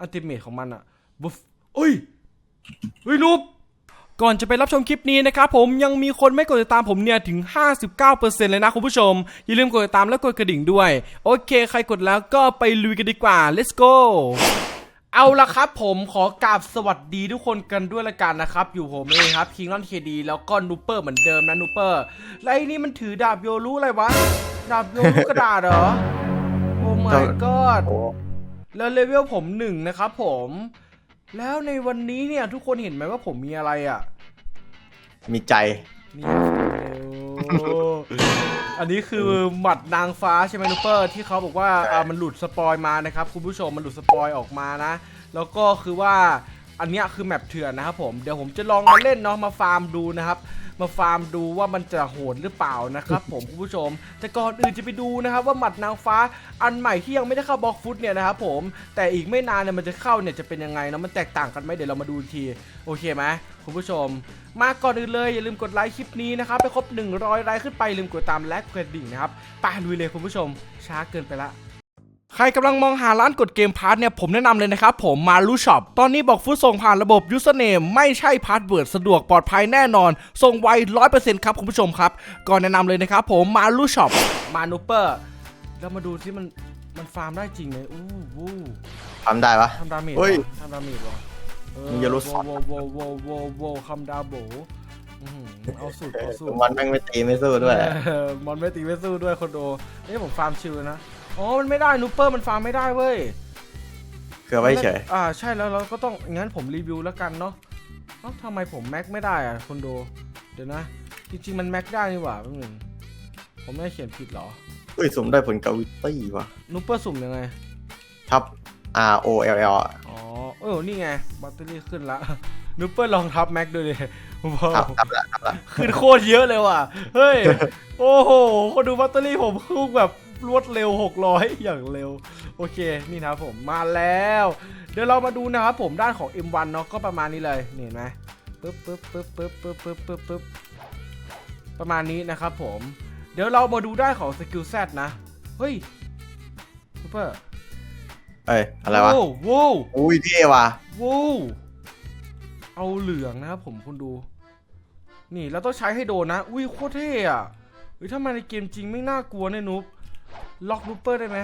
อัลติเมทของมันอะบุฟเอ้ยเฮ้ยนุบก่อนจะไปรับชมคลิปนี้นะครับผมยังมีคนไม่กดติดตามผมเนี่ยถึง 59%เลยนะคุณผู้ชม อย่าลืมกดติดตามและกดกระดิ่งด้วย โอเค ใครกดแล้วก็ไปลุยกันดีกว่า let's go เอาละครับผมขอกราบสวัสดีทุกคนกันด้วยละกันนะครับ อยู่ผมเองครับคิงลอนเคดีแล้วก็นูเปอร์เหมือนเดิมนะนูเปอร์แล้วไอ้นี่มันถือดาบโยรู้อะไรวะ ดาบโยรู้กระดาษเหรอ โอ้ my god โอ้ แล้วเลเวลผมหนึ่งนะครับผม แล้วในวันนี้เนี่ยทุกคนเห็นไหมว่าผมมีอะไรอะ มีใจ นี่โอ้อันนี้คือหมัดนางฟ้าใช่ไหมนูเปอร์ที่เขาบอกว่าอ่ามันหลุดสปอยมานะครับคุณผู้ชมมันหลุดสปอยออกมานะ แล้วก็คือว่าอันเนี้ยคือแมปเถื่อนนะครับผมเดี๋ยวผมจะลองมาเล่นเนาะมาฟาร์มดูนะครับ มาฟาร์มดูว่ามันจะโหดหรือเปล่านะครับผมคุณผู้ชม แต่ก่อนอื่นจะไปดูนะครับว่าหมัดนางฟ้าอันใหม่ที่ยังไม่ได้เข้าบล็อกฟุตเนี่ยนะครับผมแต่อีกไม่นานเนี่ยมันจะเข้าเนี่ยจะเป็นยังไงเนาะมันแตกต่างกันไหมเดี๋ยวเรามาดูทีโอเคไหมคุณผู้ชม มาก่อนอื่นเลยอย่าลืมกดไลค์คลิปนี้นะครับไปครบ 100ไลค์ขึ้นไปลืมกดตามและกดดิ่งนะครับไปลุยเลยคุณผู้ชม ช้าเกินไปละ ใครกำลังมองหาร้านกดเกมพาร์ทเนี่ยผมแนะนำเลยนะครับผมมาลูช็อปตอนนี้บอกฟุตส่งผ่านระบบ username ไม่ใช่พาสเวิร์ดสะดวกปลอดภัยแน่นอน ส่งไว100%ครับคุณผู้ชมครับ ก่อนแนะนำเลยนะครับผมมาลูช็อปมานูเปอร์แล้วมาดูที่มันมันฟาร์มได้จริงเลยอู้วู้ทำได้ปะ ทำดาเมจเฮ้ยเหรอทำดาเมจเหรอเออมึงอย่ารู้สอนโวโวโวโวโวคำดาโบอื้อหือเอาสุดเอาสุด มันแม่งไม่ตีไม่สู้ด้วย เออมอนไม่ตีไม่สู้ด้วยคนโดนี่ผมฟาร์มชิลนะ อ๋อ มันไม่ได้นูเปอร์มันฟาร์มไม่ได้เว้ยคือไว้เฉยอ่าใช่แล้วเราก็ต้องงั้นผมรีวิวแล้วกันเนาะเอ้าทำไมผมแม็กไม่ได้อะคนโดเดี๋ยวนะจริงๆมันแม็กได้นี่หว่าแป๊บนึงผมไม่ได้เขียนผิดเหรอเฮ้ยสุ่มได้ผลกาวิตี้ว่ะนูเปอร์สุ่มยังไงทับ R O L L อะอ๋อเออนี่ไงแบตเตอรี่ขึ้นละนูเปอร์ลองทับแม็กดูดิว้าทับวทับละทับละขึ้นโคตรเยอะเลยว่ะเฮ้ยโอ้โหคนดูแบตเตอรี่ผมขึ้นแบบ รวดเร็ว 600 อย่างเร็ว โอเค นี่นะครับผมมาแล้ว เดี๋ยวเรามาดูนะครับผมด้านของ M1 เนาะก็ประมาณนี้เลยนี่เห็นไหมปึ๊บปึ๊บปึ๊บปึ๊บปึ๊บปึ๊บปึ๊บปึ๊บประมาณนี้นะครับผม เดี๋ยวเรามาดูด้านของสกิลแซนะ เฮ้ยซูเปอร์เอ้ยอะไรวะโว้วโว้วอุ้ยเท่ว่ะว้าวเอาเหลืองนะครับผมคุณดู นี่เราต้องใช้ให้โดนนะ อุ้ยโคตรเท่อะเฮ้ยถ้ามาในเกมจริงไม่น่ากลัวเนี่ยนุ๊บ ล็อกนูเปอร์ได้ไหม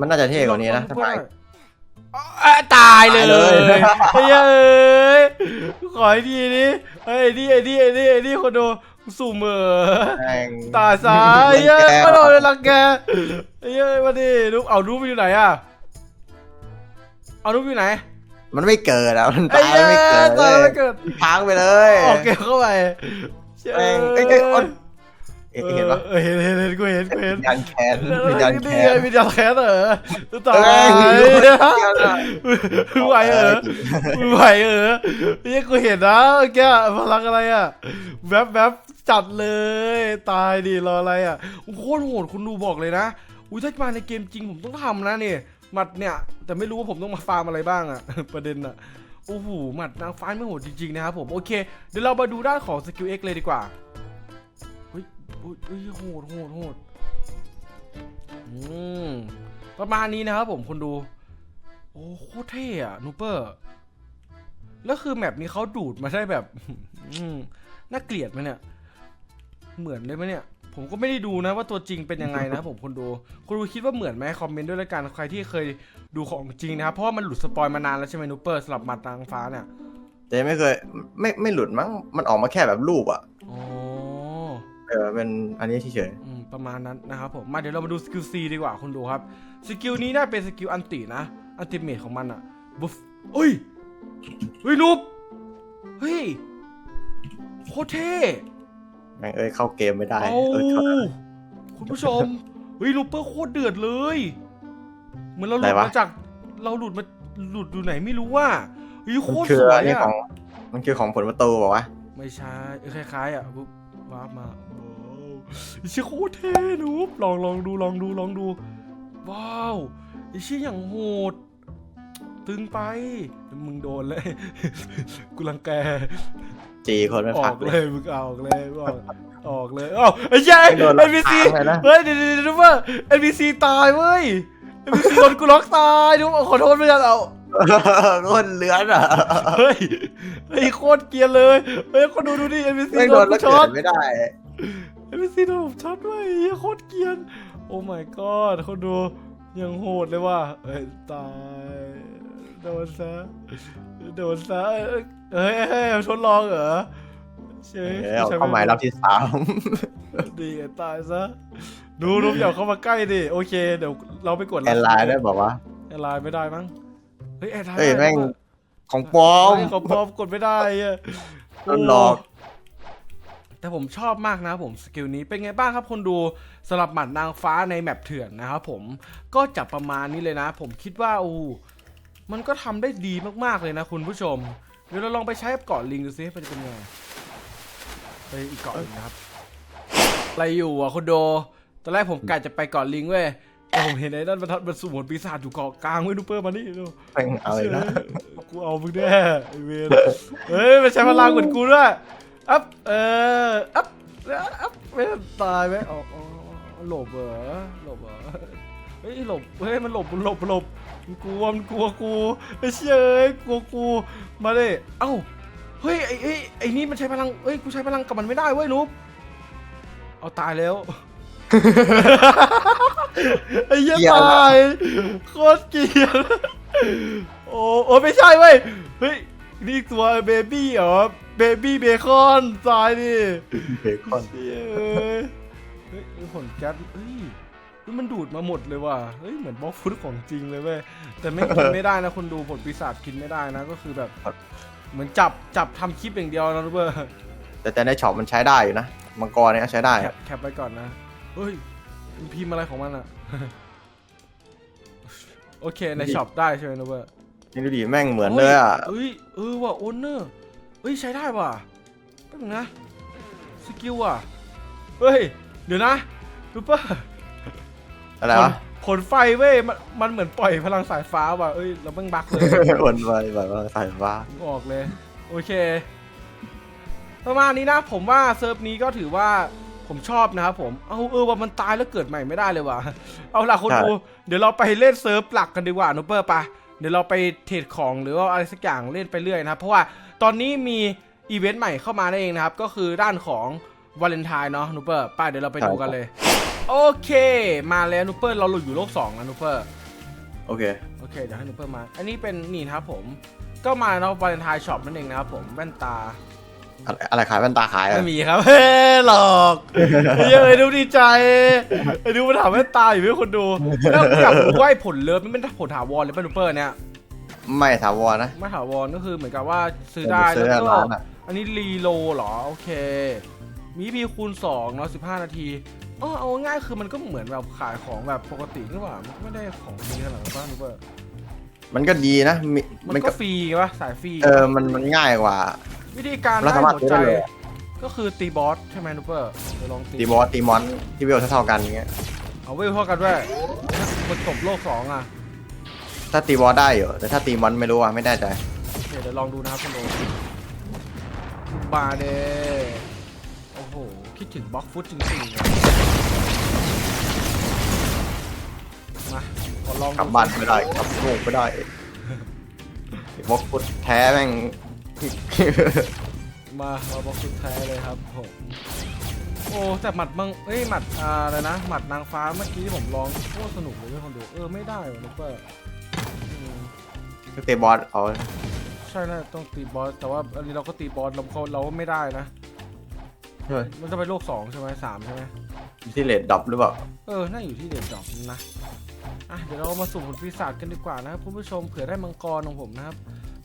มันน่าจะเท่กว่านี้นะล็ถ้าอกไปนูเปอร์ได้อะตายเลยตายเลย เฮ้ยเอ้ยขอไอ้ดีนี่เฮ้ยไอ้นี่ไอ้นี่ไอ้นี่ไอ้นี่คนดูสุ่มเหมอแม่งตายซะไอ้เหี้ยก็โดนรังแกไอ้เหี้ยมาดินุ๊บเอานุ๊บอยู่ไหนอะเอานุ๊บอยู่ไหนมันไม่เกิดอะมันไอ้ตายเหี้ยไม่เกิดตายเลไม่ยเกิดพังไปเลยออกเกมเข้าไปแม่งเอ้ยเอ้ยคน เอ้ยเห็นปะเออเห็นเห็นเห็นกูเห็นกูเห็นวิญญาณแค้นเออวิญญาณนี่แค้นไงวิญญาณแค้นเหรอตัวตายเอ้ยมึงไหวเหรอมึงไหวเหรอนี่กูเห็นนะเมื่อกี้พลังอะไรอะแวบแวบจัดเลย ตายดิรออะไรอะโคตรโหดคุณดูบอกเลยนะอุ้ยถ้ามาในเกมจริงผมต้องทำนะนี่หมัดเนี่ย แต่ไม่รู้ว่าผมต้องมาฟาร์มอะไรบ้างอะประเด็นอะโอ้โหหมัดนางฟ้าไม่โหดจริงๆนะครับผม โอเค เดี๋ยวเรามาดูด้านของสกิล X เลยดีกว่า เฮ้ยเฮ้ยเฮ้ยโหดโหดโหดอืมประมาณนี้นะครับผมคุณดู โอ้โคตรเท่อะนูเปอร์ แล้วคือแมปนี้เขาดูดมาได้แบบอืมน่าเกลียดไหมเนี่ย เหมือนเลยไหมเนี่ย ผมก็ไม่ได้ดูนะว่าตัวจริงเป็นยังไงนะครับผมคุณดูคุณดูคิดว่าเหมือนไหมคอมเมนต์ด้วยละกันใครที่เคยดูของจริงนะครับเพราะว่ามันหลุดสปอยมานานแล้วใช่ไหมนูเปอร์สำหรับหมัดนางฟ้าเนี่ยแต่ไม่เคย ไม่ไม่หลุดมั้งมันออกมาแค่แบบรูปอะอ๋อ เออเป็นอันนี้เฉยอืมประมาณนั้นนะครับผมมาเดี๋ยวเรามาดูสกิล C ดีกว่าคุณดูครับสกิลนี้น่าเป็นสกิลอันตินะอันติเมทของมันอะบุฟเฮ้ยเฮ้ยนุบเฮ้ยโคตรเท่ๆแม่งเอ้ยเข้าเกมไม่ได้เอาเออเข้าได้คุณผู้ชมเฮ้ยนูเปอร์โคตรเดือดเลย เหมือนเราหลุดไหนวะมาจาก เราหลุดมาหลุดดูไหนไม่รู้ว่าเฮ้ยโคมันตรคือสวอัยนนี้อะของมันคือของผลประตูบอกว่าไม่ใช่เออคล้ายๆอะปุ๊บวาร์ปมาว้าว ไอ้เชี่ยโคตรเท่นูบลองลองดูลองดูลองดู ว้าวไอ้เชี่ยอย่างโหด ตึงไป มึงโดนเลยกูรังแกจีคนไม่อพัอกกเลเลยยมึงเอาออกเลยมึงออกออกเลยอ้าวไอ้เชี่ยไม่โดนหลัเอ็กนบีซีฐานเลยนะเฮ้ยเดี๋ยวเดี๋ยวเดี๋ยวเดี๋ยวเอ็นบีซีตายเว้ยเอ็นบีซีโดนกูล็อกตายดูขอโทษไม่ได้เอาโดคนเลือนอะเฮ้ยเฮ้ยโคตรเกรียนเลยเฮ้ยคนดูดูดิเอ็มบีซีไม่โดโดนนแล้วช็เกิอตดไม่ได้ เอ็มบีซีโดนผมช็อตด้วยเฮ้ยโคตรเกรียน โอ้ my god คนดูยังโหดเลยว่ะเอ้ยตายโดนซะโดนซะเอ้ยเฮ้ยทดลองเหรอใช่แล้วเข้าหมายรอบที่สามดีไงตายซะดูดูอย่าเข้ามาใกล้ดิโอเคเดี๋ยวเราไปกดแอนไลน์ได้บอกว่าแอนไลน์ไม่ได้มั้งเฮ้ยแอนไลน์เฮ้ยได้แม่งด้วยของปลอมเฮ้ยของปลอมกดไม่ได้อะโดนหลอก แต่ผมชอบมากนะผมสกิลนี้เป็นไงบ้างครับคนดูสำหรับหมัดนางฟ้าในแมปเถื่อนนะครับผมก็จะประมาณนี้เลยนะ ผมคิดว่าโอ้มันก็ทำได้ดีมากๆเลยนะคุณผู้ชม เดี๋ยวเราลองไปใช้กับเกาะลิงดูซิมันจะเป็นไงไปอีกเกาะหนึงนะครับอะไรอยู่อะคุณโดตอนแรกผมกะจะไปเกาะลิงเว้ยแต่ผมเห็นไอ้นั่นมันทัดมันสมุนปีศาจอยู่เกาะกลางเว้ยดูเปอร์มานี่ดูแม่งเอาเลยนะกูเอามึงแน่ไอเวนเฮ้ยมันใช้พลังเหมือนกูด้วย อัพเอออัพอัพไม่ตายไหมอ๋ออ๋อหลบเหรอหลบเหรอเฮ้ยหลบเฮ้ยมันหลบมันหลบมันหลบมันกลัวมันกลัวกูไอ้เชี่ยเอ้ยกลัวกูมาดิเอ้าเฮ้ยไอ้ไอ้ไอ้นี่มันใช้พลังเฮ้ยกูใช้พลังกับมันไม่ได้เว้ยนุ๊บเอาตายแล้วไอ้เหี้ยเกลียดตายโคตรเกลียดโอ้โอ้ไม่ใช่เว้ยเฮ้ยนี่ตัวเบบี้เหรอ เบบี้เบคอนตายดิเบคอนเฮ้ยเอ้ยเฮ้ยไอ้ผลแก๊สเฮ้ยเฮ้ยมันดูดมาหมดเลยว่ะเฮ้ยเหมือนบล็อกฟุตของจริงเลยเว้ยแต่ไม่กินไม่ได้นะคนดูผลปีศาจกินไม่ได้นะก็คือแบบ เหมือนจับจับทำคลิปอย่างเดียวนะรู้ป่ะแต่แต่ในช็อปมันใช้ได้อยู่นะ มังกรเนี่ยใช้ได้แคอะปแคปไว้ก่อนนะ เฮ้ยมันพิมพ์อะไรของมันอะ โอเคในช็อปได้ใช่ไหมนะเว้ยนี่ดูดิแม่งเหมือนเลยอะเฮ้ยเออว่ะโอนเนอร์ เฮ้ยใช้ได้ว่ะแป๊บนึงนะสกิลว่ะเฮ้ยเดี๋ยวนะรู้ป่ะอะไรวะผลไฟเว้ยมันมันเหมือนปล่อยพลังสายฟ้าว่ะเอ้ยเราเพิ่งบักเลยวนไปแบบว่าสายฟ้าออกเลย โอเค ประมาณนี้นะผมว่าเซิร์ฟนี้ก็ถือว่าผมชอบนะครับผม เอาเออว่ามันตายแล้วเกิดใหม่ไม่ได้เลยว่ะ เอาล่ะคนใช่ดูเดี๋ยวเราไปเล่นเซิร์ฟหลักกันดีกว่านุเปอร์ปะเดี๋ยวเราไปเทรดของหรือว่าอะไรสักอย่างเล่นไปเรื่อยนะครับเพราะว่า ตอนนี้มีอีเวนต์ใหม่เข้ามานั่นเองนะครับ ก็คือด้านของวาเลนไทน์เนาะนุเปอร์ป้าเดี๋ยวเราไปดูกันเลย โอเค มาแล้วนุเปอร์เราหลุดอยู่โลกสองนะนุเปอร์โอเคโอเคเดี๋ยวให้นุเปอร์มา อันนี้เป็นนี่นะครับผม ก็มาเนาะวาเลนไทน์ช็อปนั่นเองนะครับผมแว่นตาอะไรอะไรขายแว่นตาขายอะไม่มีครับเฮ้ยหลอกเย้ยดูดีใจไอ้ดูมันถามแว่นตาอยู่ไม่คนดูแล้วอยากรู้ว่าไอ้ผลเลิฟมันเป็นผลถาวรหรือเป็นนูเปอร์เนี่ย ไม่ถาวรนะไม่ถาวรก็คือเหมือนกับว่าซื้อได้ซื้อแล้วในก็ร้านอะอันนี้รีโลเหรอ โอเค มีพีคูณ2เนาะ15 นาทีอ๋อเอาง่ายคือมันก็เหมือนแบบขายของแบบปกตินี่หว่ามันก็ไม่ได้ของดีขนาดนั้นป่ะนูเปอร์มันก็ดีนะมีมันมันก็ก็ฟรีป่ะสายฟรีเออมันมันง่ายกว่า วิธีการเราได้สามารถหัวใจซื้อได้เลยก็คือตีบอสใช่ไหมนูเปอร์เดี๋ยวลองตีตีบอสตีมอนที่เวลเท่าๆกันอย่างเงี้ยเอาเวลเท่ากันด้วยมันจบโลกสองอะ ถ้าตีบอสได้อยู่แต่ถ้าตีมอนไม่รู้อะไม่แน่ใจโอเคเดี๋ยวลองดูนะครับคุณโดบาเดโอ้โห คิดถึงบล็อกฟุตจริงๆอะมาขอลองดูกลับบ้านไม่ได้กลับลูกไม่ได้บล็อกฟุตแท้แม่ง มาเราบล็อกฟุตแท้เลยครับผมโอ้แต่หมัดมังเอ้ยหมัดอ่าอะไรนะหมัดนางฟ้าเมื่อกี้ที่ผมลองโคตรสนุกเลยทุกคนดูเออไม่ได้ว่ะนุกเปอร์อืม ตีบอสเอาใช่นะต้องตีบอสแต่ว่าอันนี้เราก็ตีบอสเราเขาเราก็ไม่ได้นะ เฮ้ยมันจะไปโลกสองใช่ไหมสามใช่ไหมที่เลดดรอปหรือเปล่า เออ น่าอยู่ที่เด็ดดอกนะอะเดี๋ยวเรามาสุ่มผลปีศาจกันดีกว่านะครับคุณผู้ชมเผื่อได้มังกรของผมนะครับ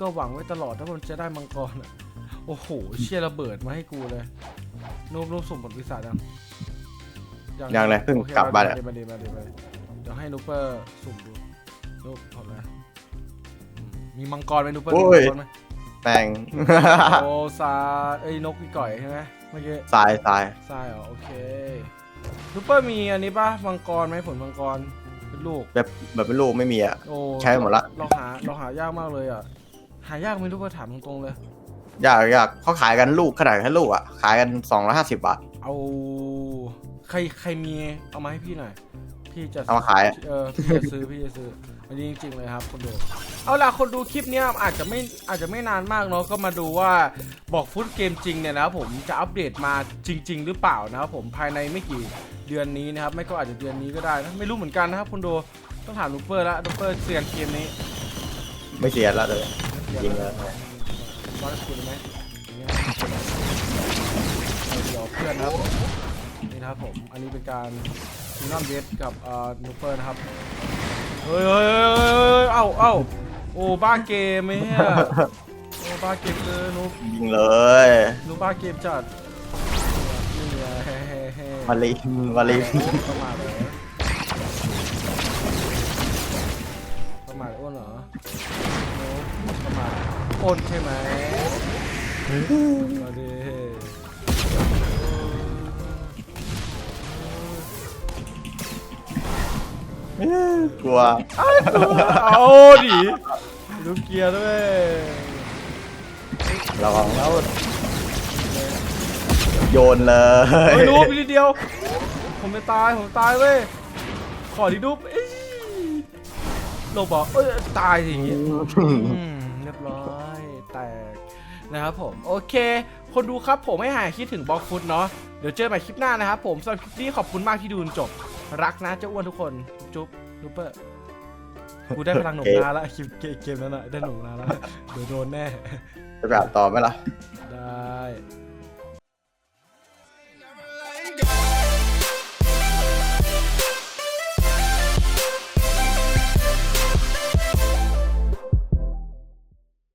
ก็หวังไว้ตลอดถ้ามันจะได้มังกรอะโอ้โห เชี่ยระเบิดมาให้กูเลยนูบนูบสุ่มผลปีศาจยังยังเลยเพิ่งโอคกลับบ้านมาอะดีมาดีมาดีมาดีเดี๋ยวให้นูเปอร์สุ่มดูนูบพอแล้วอื มมีมังกรไหมนูเปอร์มีมังกรไหมแม่งโอ้ซาเอ้ยนกพี่ก่อยใช่ไหมเมื่อกี้ทรายทรายทรายเหรอโอเคซูเปอร์มีอันนี้ป่ะมังกรไหมผลมังกรเป็นลูก แบบแบบเป็นลูกไม่มีอะ โอ้ใช้หมดละ เราหาเราหายากมากเลยอะ หายากไม่รู้ว่าถามตรงๆเลย อยากอยากเขาขายกันลูกขนาดแค่ลูกอะ ขายกันสองร้อยห้าสิบบาท เอาใครใครมีเอามาให้พี่หน่อย พี่จะเอามาขายอะเออพี่จะซื้อพี่จะซื้ออันนี้จริงๆเลยครับคนดู เอาล่ะคนดูคลิปเนี้ยอาจจะไม่อาจจะไม่นานมากเนาะก็มาดูว่าบอกฟุตเกมจริงเนี่ยนะครับผมจะอัปเดตมาจริง ๆ หรือเปล่านะครับผมภายในไม่กี่เดือนนี้นะครับไม่ก็อาจจะเดือนนี้ก็ได้นะไม่รู้เหมือนกันนะครับคนดูต้องถามลูเปอร์แล้วลูเปอร์เซียนเกมนี้ไม่เสียแล้วเลยยิงแล้วร้อยคุณไหมอย่างเงี้ยเอาเดี๋ยวเพื่อนนะครับผมนี่นะครับผมอันนี้เป็นการ ทีน้ำเวสกับเอ่อลูเปอร์นะครับเฮ้ยเฮ้ยเฮ้ยเฮ้ยเอ้าเอ้าโอ้บ้าเกมไอ้เหี้ยโอ้บ้าเกมเลยนุ๊กยิงเลยนุ๊กบ้าเกมจัดนี่ไงเฮ้เฮ้เฮ้มาลีมาลีประมาทเหรอประมาทอ้วนเหรอนุ๊กประมาทอ้นใช่ไหมมาดิ กลัวเอาดิลูกเกียร์ด้วยระวังแล้วโยนเลยไม่รู้ไปนิดเดียว ผมจะตาย ผมตายเว้ย ขอดีดูปเอ้ยโลบอกเอ้ยตายสิอย่างงี้อืมเรียบร้อยแตกนะครับผม โอเค คนดูครับผมให้หายคิดถึงบล็อกฟุตเนาะเดี๋ยวเจอใหม่คลิปหน้านะครับผมสำหรับคลิปนี้ขอบคุณมากที่ดูจนจบ รักนะเจ้าอ้วนทุกคน จุ๊บลูเปอร์กูได้พลังหนุ่มนาละคลิปเกมนั้นอะได้หนุ่มนาละเดี๋ยวโดนแน่จะแบบต่อไหมล่ะ ได้